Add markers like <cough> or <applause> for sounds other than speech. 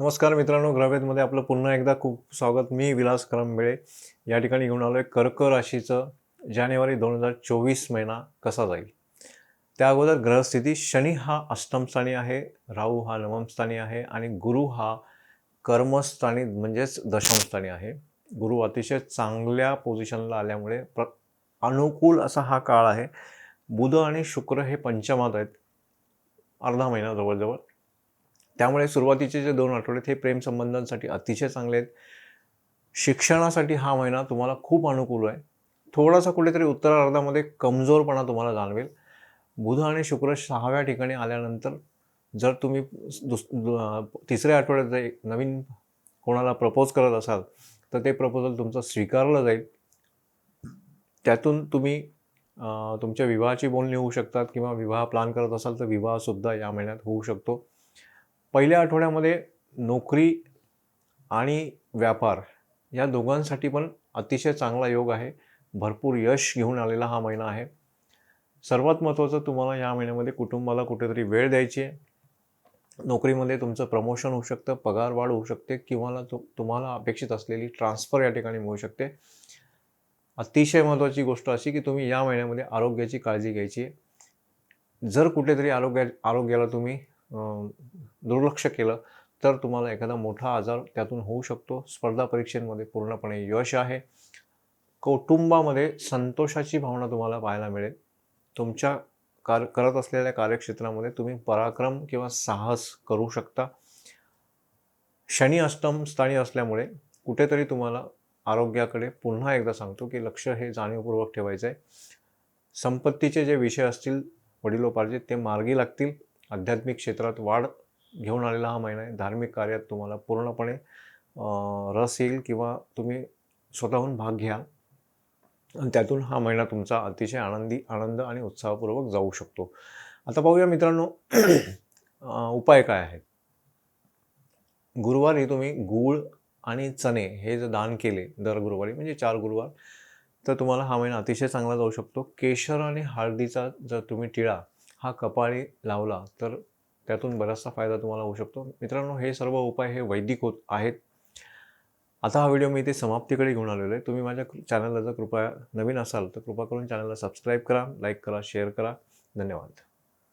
नमस्कार मित्रांनो ग्रहवेदमध्ये आपलं पुन्हा एकदा खूप स्वागत. मी विलास करंबेळे. या ठिकाणी घेऊन आलो आहे कर्क राशीचं जानेवारी दोन हजार चोवीस महिना कसा जाईल? त्या अगोदर ग्रहस्थिती शनी हा अष्टमस्थानी आहे राहू हा नवमस्थानी आहे आणि गुरु हा कर्मस्थानी म्हणजेच दशमस्थानी आहे. गुरु अतिशय चांगल्या पोझिशनला आल्यामुळे प्र अनुकूल असा हा काळ आहे. बुध आणि शुक्र हे पंचमात आहेत. अर्धा महिना जवळजवळ. त्यामुळे सुरुवातीचे जे दोन आठवडे हे प्रेमसंबंधांसाठी अतिशय चांगले आहेत. शिक्षणासाठी हा महिना तुम्हाला खूप अनुकूल आहे. थोडासा कुठेतरी उत्तरार्धामध्ये कमजोरपणा तुम्हाला जाणवेल. बुध आणि शुक्र सहाव्या ठिकाणी आल्यानंतर जर तुम्ही दुस तिसऱ्या आठवड्यात जर एक नवीन कोणाला प्रपोज करत असाल तर ते प्रपोजल तुमचं स्वीकारलं जाईल. त्यातून तुम्ही तुमच्या विवाहाची बोलणी होऊ शकतात किंवा विवाह प्लॅन करत असाल तर विवाहसुद्धा या महिन्यात होऊ शकतो. पहिल्या आठवड्यामध्ये नोकरी आणि व्यापार या दोघांसाठी पण अतिशय चांगला योग आहे. भरपूर यश घेऊन आलेला हा महिना आहे. सर्वात महत्त्वाचं तुम्हाला या महिन्यामध्ये कुटुंबाला कुठेतरी वेळ द्यायची आहे. नोकरीमध्ये तुमचं प्रमोशन होऊ शकतं पगार वाढ होऊ शकते किंवा तु तुम्हाला अपेक्षित असलेली ट्रान्सफर या ठिकाणी मिळू शकते. अतिशय महत्त्वाची गोष्ट अशी की तुम्ही या महिन्यामध्ये आरोग्याची काळजी घ्यायची आहे. जर कुठेतरी आरोग्या आरोग्याला तुम्ही दुर्लक्ष केलं तर तुम्हाला एखादा मोठा आजार त्यातून होऊ शकतो. स्पर्धा परीक्षेमध्ये पूर्णपणे यश आहे. कौटुंबामध्ये संतोषाची भावना तुम्हाला पाहायला मिळेल. तुमच्या कार करत असलेल्या कार्यक्षेत्रामध्ये तुम्ही पराक्रम किंवा साहस करू शकता. शनी अष्टम स्थानी असल्यामुळे कुठेतरी तुम्हाला आरोग्याकडे पुन्हा एकदा सांगतो की लक्ष हे जाणीवपूर्वक ठेवायचं आहे संपत्तीचे जे विषय असतील वडिलोपार्जित ते मार्गी लागतील. आध्यात्मिक क्षेत्रात वाढ घेऊन आलेला हा महिना आहे. धार्मिक कार्यात तुम्हाला पूर्णपणे रस येईल किंवा तुम्ही स्वतःहून भाग घ्या. आणि त्यातून हा महिना तुमचा अतिशय आनंदी आनंद आणि उत्साहपूर्वक जाऊ शकतो. आता पाहूया मित्रांनो <clears throat> उपाय काय आहेत? गुरुवारी तुम्ही गूळ आणि चणे हे जर दान केले दर गुरुवारी म्हणजे चार गुरुवार तर तुम्हाला हा महिना अतिशय चांगला जाऊ शकतो. केशर आणि हळदीचा जर तुम्ही टिळा हा कपाळी लावला तर त्यातून बराचसा फायदा तुम्हाला होऊ शकतो. मित्रांनो हे सर्व उपाय हे वैदिक होत आहेत. आता हा व्हिडिओ मी इथे समाप्तीकडे घेऊन आलेलो आहे. तुम्ही माझ्या चॅनलला जर कृपया नवीन असाल तर कृपा करून चॅनलला सबस्क्राईब करा लाईक करा शेअर करा. धन्यवाद.